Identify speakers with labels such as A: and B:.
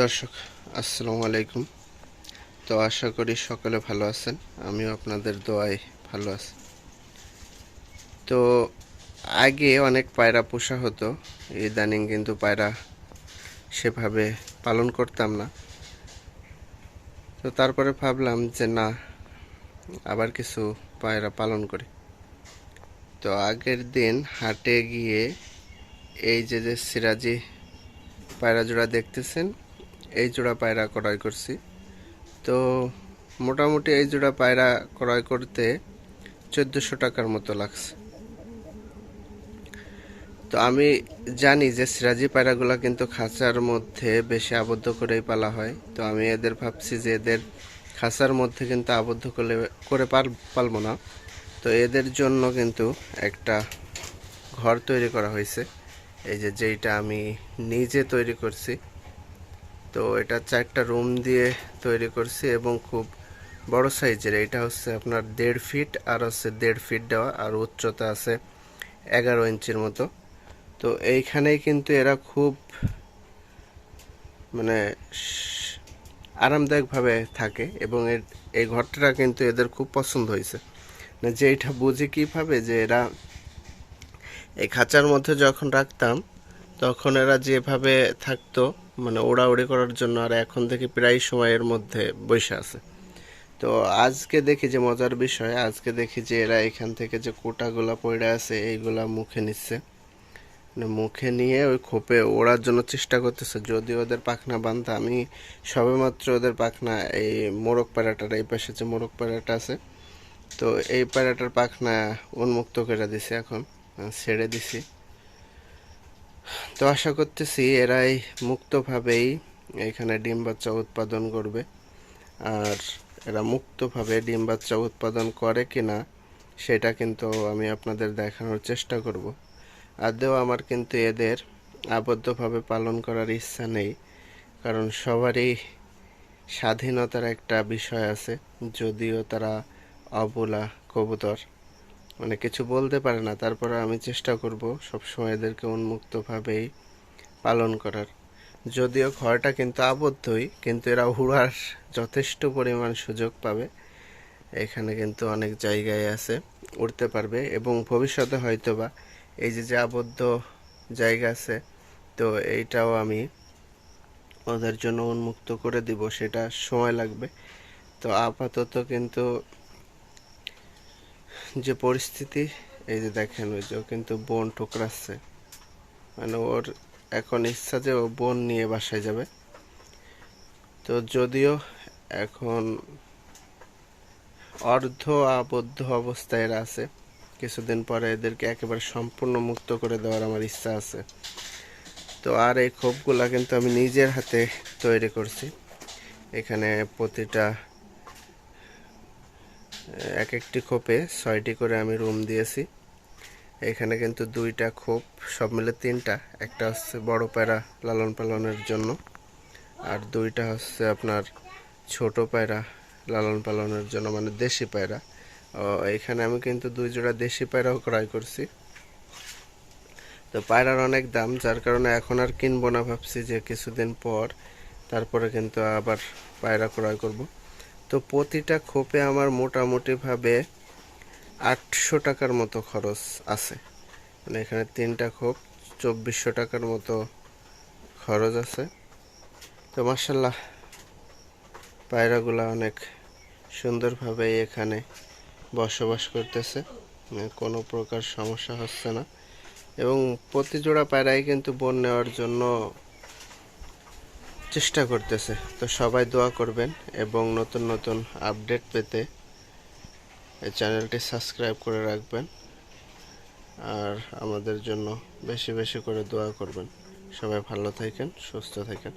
A: দর্শক, আসসালামু আলাইকুম। তো আশা করি সকলে ভালো আছেন, আমিও আপনাদের দোয়ায় ভালো আছি। তো আগে অনেক পায়রা পোষা হতো, ইদানিং কিন্তু পায়রা সেভাবে পালন করতাম না। তো তারপরে ভাবলাম যে না, আবার কিছু পায়রা পালন করি। তো আগের দিন হাটে গিয়ে এই যে যে সিরাজি পায়রা জোড়া দেখতেছেন এই জোড়া পায়রা ক্রয় করছি। তো মোটামুটি এই জোড়া পায়রা ক্রয় করতে চোদ্দোশো টাকার মতো লাগছে। তো আমি জানি যে সিরাজি পায়রাগুলো কিন্তু খাঁচার মধ্যে বেশি আবদ্ধ করেই পালা হয়। তো আমি এদের ভাবছি যে এদের খাঁচার মধ্যে কিন্তু আবদ্ধ করে করে পার পারব না। তো এদের জন্য কিন্তু একটা ঘর তৈরি করা হয়েছে। এই যে যেইটা আমি নিজে তৈরি করছি তো এটা চারটা রুম দিয়ে তৈরি করছি এবং খুব বড় সাইজের এটা হচ্ছে আপনার দেড় ফিট আর হচ্ছে দেড় ফিট দেওয়া আর উচ্চতা আছে এগারো ইঞ্চির মতো। তো এইখানেই কিন্তু এরা খুব মানে আরামদায়কভাবে থাকে এবং এর, এই ঘরটা কিন্তু এদের খুব পছন্দ হয়েছে। না যে এটা বুঝি কীভাবে যে এরা এই খাঁচার মধ্যে যখন রাখতাম তখন এরা যেভাবে থাকতো মানে ওড়াউড়ি করার জন্য আর এখন থেকে প্রায় সময়ের মধ্যে বসে আছে। তো আজকে দেখি যে মজার বিষয়, আজকে দেখি যে এরা এখান থেকে যে কোটাগুলা পড়ে আছে, এইগুলা মুখে নিচ্ছে। মানে মুখে নিয়ে ওই খোপে ওড়ার জন্য চেষ্টা করতেছে। যদি ওদের পাখনা বান্ধা, আমি সবেমাত্র ওদের পাখনা, এই মোরগ প্যারাটার এই পাশে যে মোরগ প্যারাটা আছে, তো এই প্যারাটার পাখনা উন্মুক্ত করে দিছে এখন ছেড়ে দিছি। তো আশা করতেছি এরাই মুক্তভাবেই এখানে ডিম বাচ্চা উৎপাদন করবে। আর এরা মুক্তভাবে ডিম বাচ্চা উৎপাদন করে কি না সেটা কিন্তু আমি আপনাদের দেখানোর চেষ্টা করব। আদৌ আমার কিন্তু এদের আবদ্ধভাবে পালন করার ইচ্ছা নেই, কারণ সবারই স্বাধীনতার একটা বিষয় আছে, যদিও তারা অবলা কবুতর। মানে কিছু বলতে পারে না। তারপরে আমি চেষ্টা করব সবসময় এদেরকে উন্মুক্তভাবেই পালন করার। যদিও ঘরটা কিন্তু আবদ্ধই, কিন্তু এরা উড়ার যথেষ্ট পরিমাণ সুযোগ পাবে। এখানে কিন্তু অনেক জায়গায় আছে, উড়তে পারবে এবং ভবিষ্যতে হয়তোবা এই যে যে আবদ্ধ জায়গা আছে, তো এইটাও আমি ওদের জন্য উন্মুক্ত করে দিব, সেটা সময় লাগবে। তো আপাতত কিন্তু যে পরিস্থিতি, এই যে দেখেন ওই যে কিন্তু বোন ঠোকরাচ্ছে। মানে ওর এখন ইচ্ছা যে ও বোন নিয়ে বাসায় যাবে। তো যদিও এখন অর্ধ আবদ্ধ অবস্থায় এরা আছে। কিছুদিন পরে এদেরকে একেবারে সম্পূর্ণ মুক্ত করে দেওয়ার আমার ইচ্ছা আছে। তো আর এই খোপগুলা কিন্তু আমি নিজের হাতে তৈরি করছি। এখানে প্রতিটা এক একটি খোপে ছয়টি করে আমি রুম দিয়েছি। এখানে কিন্তু দুইটা খোপ, সব মিলে তিনটা। একটা হচ্ছে বড় পায়রা লালন পালনের জন্য, আর দুইটা হচ্ছে আপনার ছোট পায়রা লালন পালনের জন্য মানে দেশি পায়রা। এখানে আমি কিন্তু দুই জোড়া দেশি পায়রাও ক্রয় করছি। তো পায়রার অনেক দাম, যার কারণে এখন আর কিনবো না ভাবছি যে কিছুদিন পর, তারপরে কিন্তু আবার পায়রা ক্রয় করব। তো প্রতিটা খোপে আমার মোটামুটিভাবে আটশো টাকার মতো খরচ আছে। মানে এখানে তিনটা খোপ, চব্বিশশো টাকার মতো খরচ আছে। তো মার্শাল্লাহ পায়রাগুলা অনেক সুন্দরভাবে এখানে বসবাস করতেছে। মানে কোনো প্রকার সমস্যা হচ্ছে না। এবং প্রতি জোড়া পায়রাই কিন্তু বন নেওয়ার জন্য চেষ্টা করতেছে। তো সবাই দোয়া করবেন এবং নতুন নতুন আপডেট পেতে এই চ্যানেলটি সাবস্ক্রাইব করে রাখবেন আর আমাদের জন্য বেশি বেশি করে দোয়া করবেন। সবাই ভালো থাকেন, সুস্থ থাকেন।